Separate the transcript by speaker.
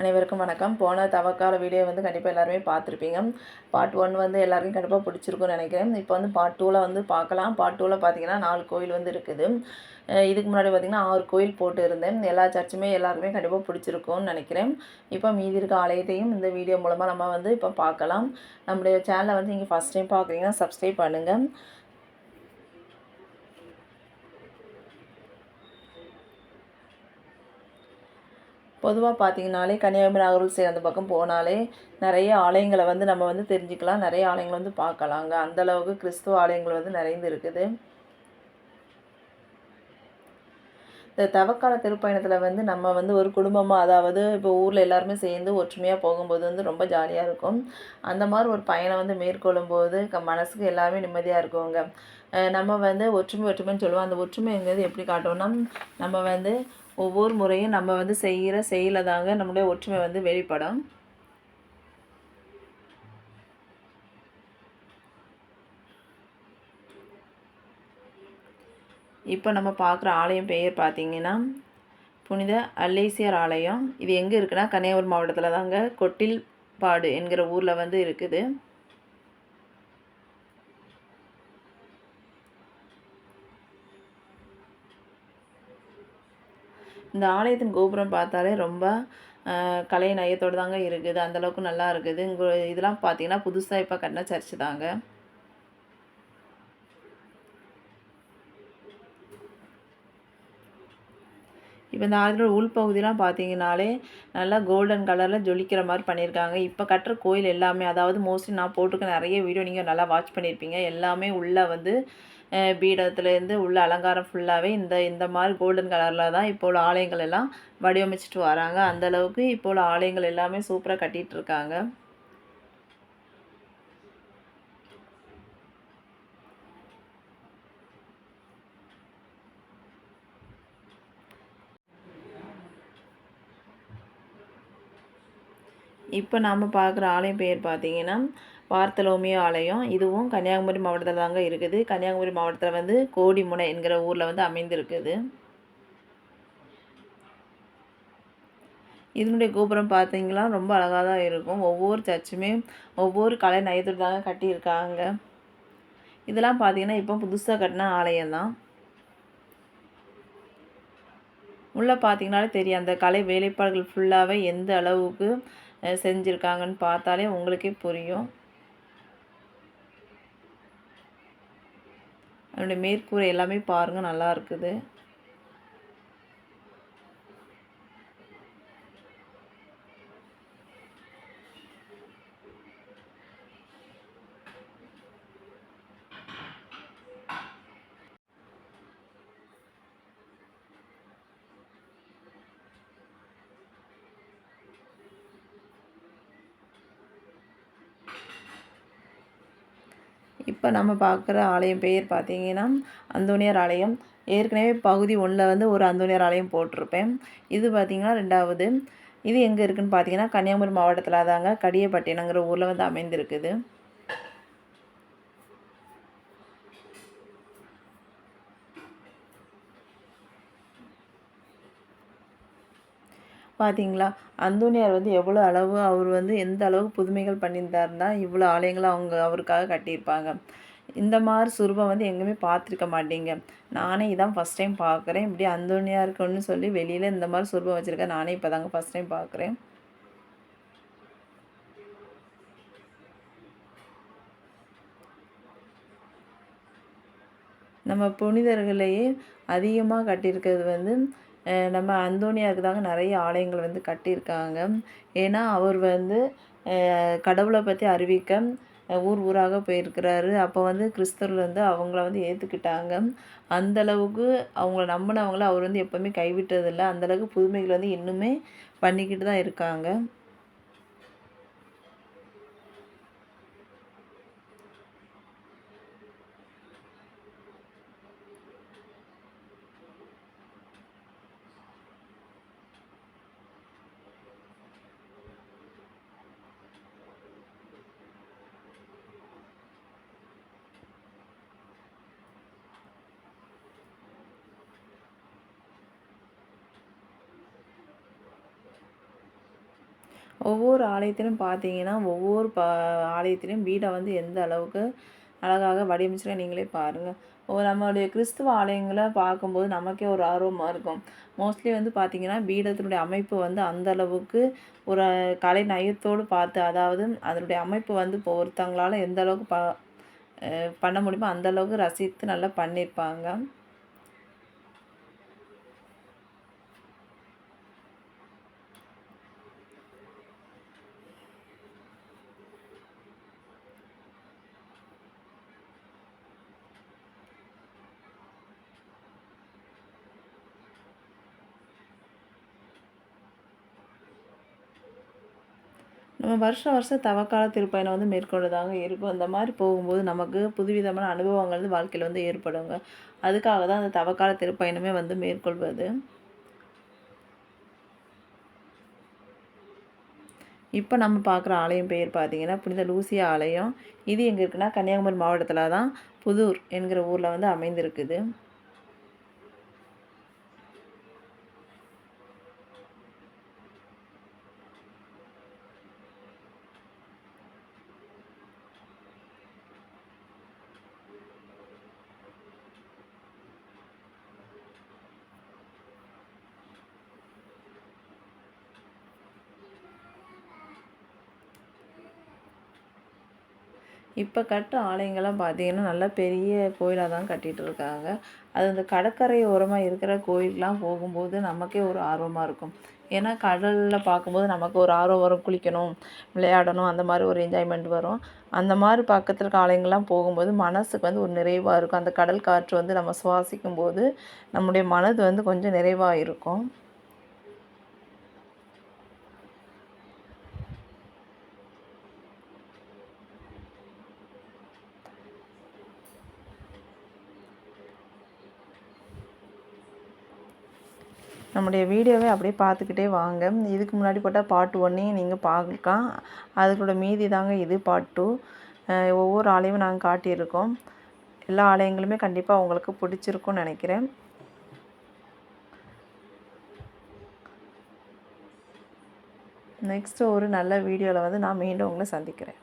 Speaker 1: அனைவருக்கும் வணக்கம். போன தவக்கால வீடியோ வந்து கண்டிப்பாக எல்லாருமே பார்த்துருப்பீங்க. பார்ட் ஒன் வந்து எல்லாருக்கும் கண்டிப்பாக பிடிச்சிருக்கும்னு நினைக்கிறேன். இப்போ வந்து பார்ட் டூவில் வந்து பார்க்கலாம். பார்ட் டூவில் பார்த்தீங்கன்னா நாலு கோயில் வந்து இருக்குது. இதுக்கு முன்னாடி பார்த்தீங்கன்னா ஆறு கோயில் போட்டு இருந்தேன். எல்லா சர்ச்சுமே எல்லாருக்குமே கண்டிப்பாக பிடிச்சிருக்கும்னு நினைக்கிறேன். இப்போ மீதி இருக்க ஆலயத்தையும் இந்த வீடியோ மூலமாக நம்ம வந்து இப்போ பார்க்கலாம். நம்முடைய சேனலை வந்து நீங்கள் ஃபஸ்ட் டைம் பார்க்குறீங்கன்னா சப்ஸ்கிரைப் பண்ணுங்கள் பொதுவாக பார்த்தீங்கனாலே கன்னியாகுமரி நாகர்கோவில் சைடு அந்த பக்கம் போனாலே நிறைய ஆலயங்களை வந்து நம்ம வந்து தெரிஞ்சுக்கலாம். நிறைய ஆலயங்களை வந்து பார்க்கலாங்க அந்தளவுக்கு கிறிஸ்துவ ஆலயங்கள் வந்து நிறைந்து இருக்குது. இந்த தவக்கால திருப்பயணத்தில் வந்து நம்ம வந்து ஒரு குடும்பமாக அதாவது இப்போ ஊரில் எல்லாருமே சேர்ந்து ஒற்றுமையாக போகும்போது வந்து ரொம்ப ஜாலியாக இருக்கும். அந்த மாதிரி ஒரு பயணம் வந்து மேற்கொள்ளும் போது க மனசுக்கு எல்லாமே நிம்மதியாக இருக்குங்க. நம்ம வந்து ஒற்றுமை ஒற்றுமைன்னு சொல்லுவோம். அந்த ஒற்றுமைங்கிறது எப்படி காட்டணும்னா நம்ம வந்து ஒவ்வொரு முறையும் நம்ம வந்து செய்கிற செயல தாங்க நம்மளுடைய ஒற்றுமை வந்து வெளிப்படும். இப்போ நம்ம பார்க்குற ஆலயம் பெயர் பார்த்தீங்கன்னா புனித அல்லேசியர் ஆலயம். இது எங்கே இருக்குன்னா கன்னியாகுமரி மாவட்டத்தில் தாங்க. கொட்டில்பாடு என்கிற ஊரில் வந்து இருக்குது. இந்த ஆலயத்தின் கோபுரம் பார்த்தாலே ரொம்ப கலை நயத்தோடு தாங்க இருக்குது. அந்தளவுக்கு நல்லா இருக்குது. இங்கே இதெல்லாம் பார்த்தீங்கன்னா புதுசாக இப்போ கட்டின சர்ச்சு தாங்க. இப்போ இந்த ஆலயத்தோட உள்பகுதியெலாம் பார்த்தீங்கனாலே நல்லா கோல்டன் கலரில் ஜொலிக்கிற மாதிரி பண்ணியிருக்காங்க. இப்போ கட்டுற கோயில் எல்லாமே அதாவது மோஸ்ட்லி நான் போட்டிருக்க நிறைய வீடியோ நீங்கள் நல்லா வாட்ச் பண்ணியிருப்பீங்க. எல்லாமே உள்ளே வந்து பீடத்துலேருந்து உள்ள அலங்காரம் ஃபுல்லாகவே இந்த இந்த மாதிரி கோல்டன் கலரில் தான் இப்போ உள்ள ஆலயங்கள் எல்லாம் வடிவமைச்சிட்டு வராங்க. அந்த அளவுக்கு இப்போ உள்ள ஆலயங்கள் எல்லாமே சூப்பராக கட்டிகிட்டு இப்போ நாம் பார்க்குற ஆலயம் பேர் பார்த்தீங்கன்னா பார்த்தலோமியோ ஆலயம். இதுவும் கன்னியாகுமரி மாவட்டத்தில் தாங்க இருக்குது. கன்னியாகுமரி மாவட்டத்தில் வந்து கோடிமுனை என்கிற ஊரில் வந்து அமைந்திருக்குது. இதனுடைய கோபுரம் பார்த்தீங்கன்னா ரொம்ப அழகாக தான் இருக்கும். ஒவ்வொரு சர்ச்சுமே ஒவ்வொரு கலை நயத்தோடு தாங்க கட்டியிருக்காங்க. இதெல்லாம் பார்த்தீங்கன்னா இப்போ புதுசாக கட்டின ஆலயம் தான். உள்ளே பார்த்தீங்கனாலே தெரியும். அந்த கலை வேலைப்பாடுகள் ஃபுல்லாகவே எந்த அளவுக்கு செஞ்சுருக்காங்கன்னு பார்த்தாலே உங்களுக்கே புரியும். அதனுடைய மேற்கூரை எல்லாமே பாருங்கள் நல்லா இருக்குது. இப்போ நம்ம பார்க்குற ஆலயம் பெயர் பார்த்தீங்கன்னா அந்தோனியார் ஆலயம். ஏற்கனவே பகுதி ஒன்றில் வந்து ஒரு அந்தோனியார் ஆலயம் போட்டிருப்பேன். இது பார்த்திங்கன்னா ரெண்டாவது. இது எங்கே இருக்குதுன்னு பார்த்தீங்கன்னா கன்னியாகுமரி மாவட்டத்தில் தாங்க கடியப்பட்டினங்கிற ஊரில் வந்து அமைந்திருக்குது. பார்த்தீங்களா அந்தோனியார் வந்து எவ்வளோ அளவு அவர் வந்து எந்த அளவு புதுமைகள் பண்ணியிருந்தாருன்னா இவ்வளோ ஆலயங்களை அவங்க அவருக்காக கட்டியிருப்பாங்க. இந்த மாதிரி சுரூபம் வந்து எங்கேயுமே பார்த்துருக்க மாட்டீங்க. நானே இதான் ஃபஸ்ட் டைம் பார்க்குறேன். இப்படி அந்தோனியா இருக்குன்னு சொல்லி வெளியில் இந்த மாதிரி சுரூபம் வச்சுருக்கேன் நானே இப்போ தாங்க ஃபஸ்ட் டைம் பார்க்குறேன். நம்ம புனிதர்களையே அதிகமாக கட்டியிருக்கிறது வந்து நம்ம அந்தோனியாருக்கு தாங்க நிறைய ஆலயங்கள் வந்து கட்டியிருக்காங்க. ஏன்னா அவர் வந்து கடவுளை பற்றி அறிவிக்க ஊர் ஊராக போயிருக்கிறாரு. அப்போ வந்து கிறிஸ்தவர்கள் வந்து அவங்கள வந்து ஏற்றுக்கிட்டாங்க அந்தளவுக்கு அவங்கள நம்பினவங்கள அவர் வந்து எப்போவுமே கைவிட்டதில்லை. அந்தளவுக்கு புதுமைகள் வந்து இன்னுமே பண்ணிக்கிட்டு தான் இருக்காங்க. ஒவ்வொரு ஆலயத்திலும் பார்த்தீங்கன்னா ஒவ்வொரு பா ஆலயத்திலும் வீடை வந்து எந்த அளவுக்கு அழகாக வடிவமைச்சிருக்க நீங்களே பாருங்கள் ஓ நம்மளுடைய கிறிஸ்துவ ஆலயங்களை பார்க்கும்போது நமக்கே ஒரு ஆர்வமாக இருக்கும். மோஸ்ட்லி வந்து பார்த்திங்கன்னா பீடத்தினுடைய அமைப்பு வந்து அந்த அளவுக்கு ஒரு கலை நயத்தோடு பார்த்து அதாவது அதனுடைய அமைப்பு வந்து இப்போ ஒருத்தவங்களால் எந்த அளவுக்கு ப பண்ண முடியுமோ அந்த அளவுக்கு ரசித்து நல்லா பண்ணியிருப்பாங்க. வருஷம் வருஷம் தவக்கால திருப்பயணம் வந்து மேற்கொண்டதாங்க இருக்கும் அந்த மாதிரி போகும்போது நமக்கு புதுவிதமான அனுபவங்கள் வந்து வாழ்க்கையில் வந்து ஏற்படுங்க. அதுக்காக தான் அந்த தவக்கால திருப்பயணமே வந்து மேற்கொள்வது. இப்போ நம்ம பார்க்குற ஆலயம் பெயர் பார்த்தீங்கன்னா புனித லூசியா ஆலயம். இது எங்கே இருக்குன்னா கன்னியாகுமரி மாவட்டத்தில் தான் புதூர் என்கிற ஊரில் வந்து அமைந்திருக்குது. இப்போ கட்ட ஆலயங்கள்லாம் பார்த்தீங்கன்னா நல்லா பெரிய கோயிலாக தான் கட்டிகிட்டு இருக்காங்க. அது அந்த கடற்கரை ஓரமாக இருக்கிற கோயிலுக்கெலாம் போகும்போது நமக்கே ஒரு ஆர்வமாக இருக்கும். ஏன்னா கடலில் பார்க்கும்போது நமக்கு ஒரு ஆர்வம் வரும். குளிக்கணும் விளையாடணும் அந்த மாதிரி ஒரு என்ஜாய்மெண்ட் வரும். அந்த மாதிரி பக்கத்தில் இருக்க ஆலயங்கள்லாம் போகும்போது மனசுக்கு வந்து ஒரு நிறைவாக இருக்கும். அந்த கடல் காற்று வந்து நம்ம சுவாசிக்கும் போது நம்முடைய மனது வந்து கொஞ்சம் நிறைவாக இருக்கும். நம்முடைய வீடியோவை அப்படியே பார்த்துக்கிட்டே வாங்க. இதுக்கு முன்னாடி போட்டால் பாட்டு ஒன்னையும் நீங்கள் பார்க்கலாம். அதுக்கூட மீதி தாங்க இது பாட்டு டூ ஒவ்வொரு ஆலயமும் நாங்கள் காட்டியிருக்கோம். எல்லா ஆலயங்களுமே கண்டிப்பாக உங்களுக்கு பிடிச்சிருக்கும்னு நினைக்கிறேன். நெக்ஸ்ட்டு ஒரு நல்ல வீடியோவில் வந்து நான் மீண்டும் உங்களை சந்திக்கிறேன்.